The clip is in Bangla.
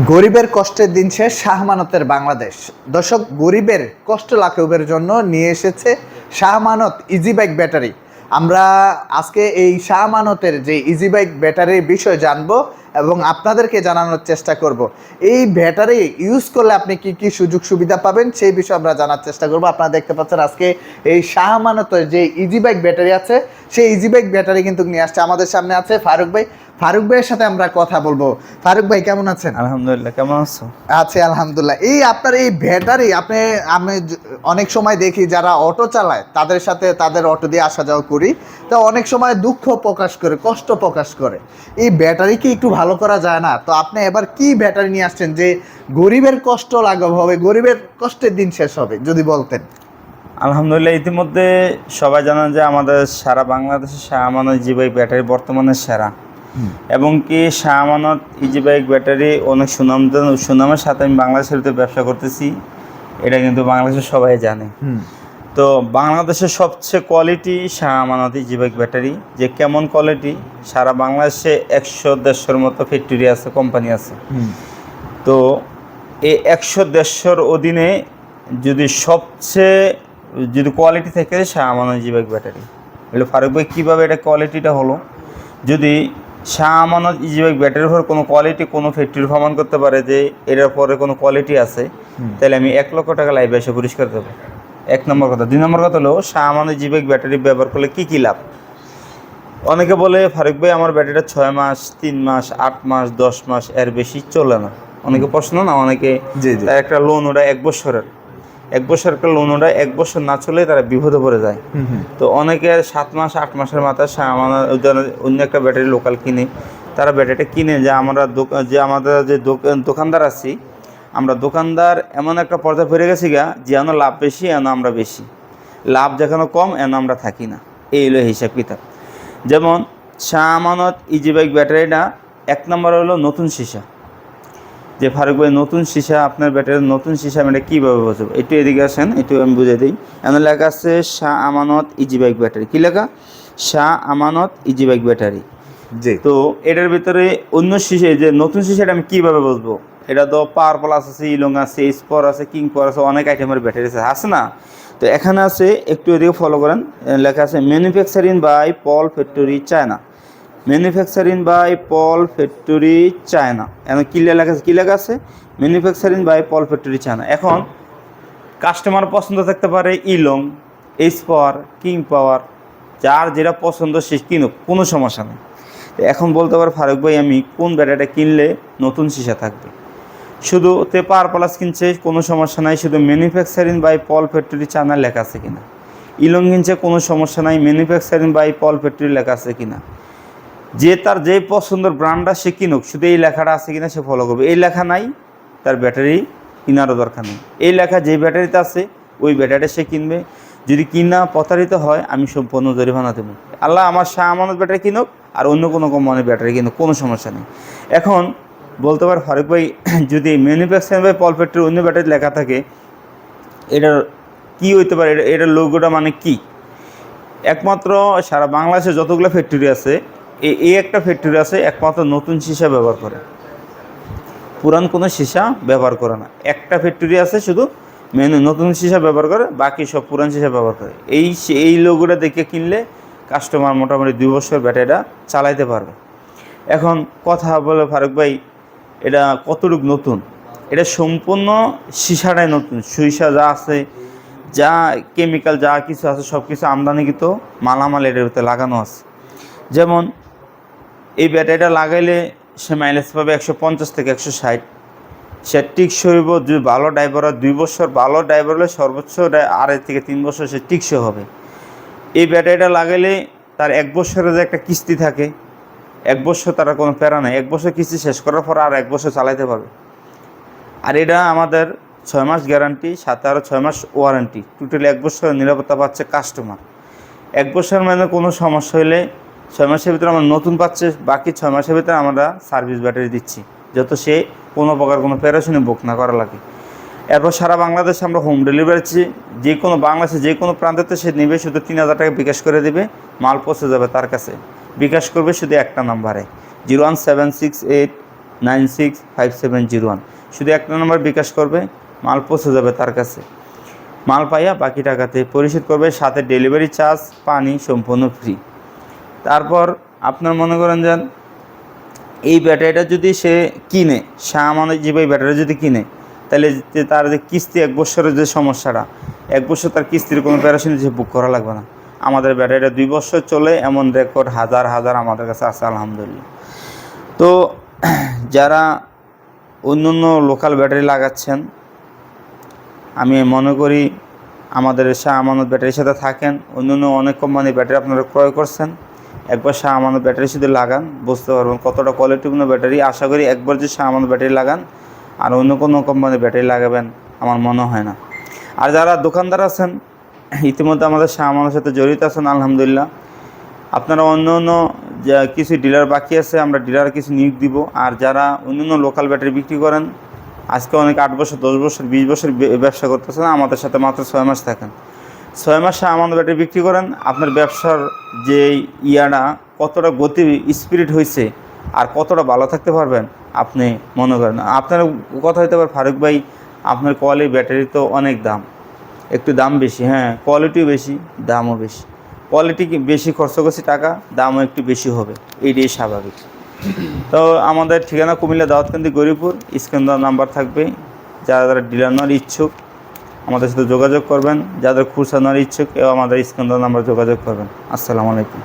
গরিবের কষ্টের দিন শেষ শাহমানতের বাংলাদেশ। দর্শক, গরিবের কষ্ট লাঘবের জন্য নিয়ে এসেছে শাহমানত ইজি বাইক ব্যাটারি আমরা আজকে এই শাহমানতের যে ইজি বাইক ব্যাটারির বিষয় জানব। এবং আপনাদেরকে জানানোর চেষ্টা করব। এই ব্যাটারি ইউজ করলে আপনি কি কি সুযোগ সুবিধা পাবেন সেই বিষয়ে আমরা জানার চেষ্টা করব। আপনারা দেখতে পাচ্ছেন আজকে এই শাহমানতের যে ইজি বাইক ব্যাটারি আছে সেই ইজি বাইক ব্যাটারি কিন্তু নিয়ে আসছে। আমাদের সামনে আছে ফারুক ভাই। ফারুক ভাইয়ের সাথে আমরা কথা বলব। ফারুক ভাই কেমন আছেন? আলহামদুলিল্লাহ কেমন আছো? আছে আলহামদুলিল্লাহ। এই আপনার এই ব্যাটারি আপনি আমি অনেক সময় দেখি যারা অটো চালায় তাদের সাথে তাদের অটো দিয়ে আসা যাওয়া করি। তো অনেক সময় দুঃখ প্রকাশ করে কষ্ট প্রকাশ করে। এই ব্যাটারি কি একটু ভালো করা যায় না। তো আপনি এবার কি ব্যাটারি নিয়ে আসছেন যে গরিবের কষ্ট লাঘব হবে গরিবের কষ্টের দিন শেষ হবে যদি বলতেন? আলহামদুলিল্লাহ ইতিমধ্যে সবাই জানেন যে আমাদের সারা বাংলাদেশে Shah Amanat easy bike battery বর্তমানে সেরা। এবং কি Shah Amanat easy bike battery অনেক সুনাম সুনামের সাথে আমি বাংলাদেশের ব্যবসা করতেছি। এটা কিন্তু বাংলাদেশের সবাই জানে। তো বাংলাদেশের সবচেয়ে কোয়ালিটি শাহ আমানত ইজিবাক ব্যাটারি যে কেমন কোয়ালিটি সারা বাংলাদেশে একশো দেড়শোর মতো ফ্যাক্টরি আছে কোম্পানি আছে। তো এই একশো দেড়শোর অধীনে যদি সবচেয়ে যদি কোয়ালিটি থেকে শাহ আমানত ব্যাটারি। এগুলো ফারুক ভাই কীভাবে এটা কোয়ালিটিটা হলো? যদি শাহ আমানত ইজিবাইক ব্যাটারির উপর কোনো কোয়ালিটি কোনো ফ্যাক্টরি প্রমাণ করতে পারে যে এটার পরে কোনো কোয়ালিটি আছে তাহলে আমি এক লক্ষ টাকা লাইভে এসে পরিষ্কার দেবো এক নম্বর কথা। দুই নম্বর কথা হলো জিবাইক ব্যাটারি ব্যবহার করলে কী কী লাভ? অনেকে বলে ফারুক ভাই আমার ব্যাটারিটা ছয় মাস তিন মাস আট মাস দশ মাস এর বেশি চলে না। অনেকে প্রশ্ন না অনেকে। একটা লোন ওটা এক বছরের। এক বছর একটা লোন ওটা এক বছর না চলে তারা বিপদে পড়ে যায়। তো অনেকে সাত মাস আট মাসের মাথায় অন্য একটা ব্যাটারি লোকাল কিনে তারা ব্যাটারিটা কিনে যে আমরা যে আমাদের যে দোকান- দোকানদার আছি আমরা দোকানদার এমন একটা পর্যায়ে ফিরে গেছি গা যে যেন লাভ বেশি এন আমরা বেশি। লাভ যেখানে কম এন আমরা থাকি না। এই হলো হিসাব কিতাব। যেমন শাহ আমানত ইজি বাইক ব্যাটারিটা এক নম্বর হলো নতুন সীসা। যে ফারুক ভাই নতুন সীসা আপনার ব্যাটারির নতুন সীসা আমি এটা কীভাবে বুঝব? একটু এদিকে আসেন একটু আমি বুঝে দিই। এমন লেখা আছে Shah Amanat easy bike battery. কী লেখা? Shah Amanat easy bike battery. জি। তো এটার ভিতরে অন্য শিশে যে নতুন শিশাটা আমি কীভাবে বুঝব? এটা তো পাওয়ার প্লাস আছে ইলং আছে স্পর আছে কিং পাওয়ার আছে, অনেক আইটেমের ব্যাটারি আছে আছে না? তো এখানে আছে একটু এদিকে ফলো করেন লেখা আছে manufacturing by Paul factory China manufacturing by Paul factory China এখন কী লেখা আছে, কী লেখা আছে? Manufacturing by Paul factory China এখন কাস্টমার পছন্দ থাকতে পারে ইলং পাওয়ার কিং পাওয়ার যার যেটা পছন্দ সে কিনুক, কোনো সমস্যা নেই। এখন বলতে পারে ফারুক ভাই, আমি কোন ব্যাটারিটা কিনলে নতুন সীসা থাকবে? শুধু পাওয়ার প্লাস কিনছে, কোনো সমস্যা নাই, শুধু manufacturing by Paul factory China লেখা আছে কিনা। ইলং কিনছে, কোনো সমস্যা নাই ম্যানুফ্যাকচারিং বাই পল ফ্যাক্টরি লেখা আছে কিনা। যে তার যে পছন্দের ব্র্যান্ডটা সে কিনুক, শুধু এই লেখাটা আছে কিনা সে ফলো করবে। এই লেখা নাই, তার ব্যাটারি কেনারও দরকার নেই। এই লেখা যে ব্যাটারিতে আছে, ওই ব্যাটারিটা সে কিনবে। যদি কিনা প্রতারিত হয়, আমি সম্পূর্ণ জরিমানা দেবো। আল্লাহ আমার শাহ আমানত ব্যাটারি কিনুক, আর অন্য কোনো কোম্পানির ব্যাটারি কিনুক, কোনো সমস্যা নেই। এখন বলতে পারে ফারুক ভাই, যদি ম্যানুফ্যাকচারিং বাই পল ফ্যাক্টরি অন্য ব্যাটারি লেখা থাকে, এটার কি হইতে পারে? এটা, এটার লোগোটা মানে কি? একমাত্র সারা বাংলাদেশে যতগুলো ফ্যাক্টরি আছে এই একটা ফ্যাক্টরি আছে একমাত্র নতুন সীসা ব্যবহার করে। পুরান কোনো সীসা ব্যবহার করে না। একটা ফ্যাক্টরি আছে শুধু মেনু নতুন সীসা ব্যবহার করে, বাকি সব পুরান সীসা ব্যবহার করে। এই এই লোগোটা দেখে কিনলে কাস্টমার মোটামুটি দুই বছর ব্যাটারিটা চালাইতে পারবে। এখন কথা বলে ফারুক ভাই এটা কতটুকু নতুন? এটা সম্পূর্ণ সীসাটাই নতুন। সীসা যা আছে, যা কেমিক্যাল যা কিছু আছে সব কিছু আমদানিকৃত মালামাল এটার ভিতরে লাগানো আছে। যেমন, এই ব্যাটারিটা লাগাইলে সে মাইলেজ পাবে একশো পঞ্চাশ থেকে একশো ষাট। সে টিকসই হইব দুই ভালো ড্রাইভার হয়, দুই বছর ভালো ড্রাইভার হলে সর্বোচ্চ আড়াই থেকে তিন বছর সে টিকসই হবে। এই ব্যাটারিটা লাগাইলে তার এক বছরের যে একটা কিস্তি থাকে এক বছর তারা কোনো প্যারা নেই, এক বছর কিস্তি শেষ করার পর আর এক বছর চালাইতে পারবে। আর এটা আমাদের ছয় মাস গ্যারান্টি সাথে আরও ছয় মাস ওয়ারেন্টি টোটালি এক বছরের নিরাপত্তা পাচ্ছে কাস্টমার এক বছরের মধ্যে কোনো সমস্যা হলে ছয় মাসের ভিতরে আমরা নতুন পাচ্ছে, বাকি ছয় মাসের ভিতরে আমরা সার্ভিস ব্যাটারি দিচ্ছি, যত সে কোনো প্রকার কোনো প্যারাশনে বুক না করা লাগে। এরপর সারা বাংলাদেশে আমরা হোম ডেলিভারি যে কোনো বাংলাদেশে যে কোনো প্রান্তেতে সে নেবে, শুধু তিন হাজার টাকা বিকাশ করে দেবে, মাল পৌঁছে যাবে তার কাছে। বিকাশ করবে শুধু একটা নাম্বারে, zero one seven six eight nine six five seven zero one. শুধু একটা নাম্বার বিকাশ করবে, মাল পৌঁছে যাবে তার কাছে। মাল পাইয়া বাকি টাকাতে পরিশোধ করবে, সাথে ডেলিভারি চার্জ, পানি সম্পূর্ণ ফ্রি তারপর আপনার মনে করেন যান এই ব্যাটারিটা যদি সে কিনে, সামান্য যে এই ব্যাটারি যদি কিনে, তাহলে তার যে কিস্তি এক বছরের যে সমস্যাটা, এক বছর তার কিস্তির কোনো প্যারাশন যে বুক করা লাগবে না। আমাদের ব্যাটারিটা দুই বছর চলে, এমন রেকর্ড হাজার হাজার আমাদের কাছে আছে, আলহামদুলিল্লাহ। তো, যারা অন্য অন্য লোকাল ব্যাটারি লাগাচ্ছেন, আমি মনে করি আমাদের শাহ আমানত ব্যাটারির সাথে থাকেন, অন্য অন্য অনেক কোম্পানির ব্যাটারি আপনারা ক্রয় করছেন, একবার শাহ আমানত ব্যাটারির সাথে লাগান, বুঝতে পারবেন কতটা কোয়ালিটিপূর্ণ ব্যাটারি। আশা করি একবার যে শাহ আমানত ব্যাটারি লাগান, আর অন্য কোনো কোম্পানির ব্যাটারি লাগাবেন, আমার মনে হয় না। আর যারা দোকানদার আছেন ইতিমধ্যে আমাদের শাহ আমানের সাথে জড়িত আছেন, আলহামদুলিল্লাহ। আপনারা অন্য অন্য যা কিছু ডিলার বাকি আছে, আমরা ডিলার কিছু নিয়োগ দিব। আর যারা অন্য অন্য লোকাল ব্যাটারি বিক্রি করেন, আজকে অনেক আট বছর, দশ বছর, বিশ বছর ব্যবসা করতেছেন, আমাদের সাথে মাত্র ছয় মাস থাকেন। ছয় মাসে আমাদের ব্যাটারি বিক্রি করেন, আপনার ব্যবসার যে ইয়াটা কতটা গতি স্পিরিট হয়েছে আর কতটা ভালো থাকতে পারবেন, আপনি মনে করেন। আপনার কথা হইতে পারে ফারুক ভাই, আপনার কোয়ালিটি ব্যাটারি তো অনেক দাম। একটু দাম বেশি হ্যাঁ কোয়ালিটিও বেশি, দামও বেশি। কোয়ালিটি বেশি খরচ করছি টাকা, দামও একটু বেশি হবে, এইটাই স্বাভাবিক। তো আমাদের ঠিকানা কুমিল্লা দাওয়াতকান্দি গরিপুর স্ক্যান নাম্বার থাকবে, যারা যারা ডিলার নেওয়ার ইচ্ছুক, আমাদের সাথে যোগাযোগ করবেন, যাদের খুচরা নেওয়ার ইচ্ছুক এবং আমাদের স্ক্যান নাম্বার যোগাযোগ করবেন। আসসালামু আলাইকুম।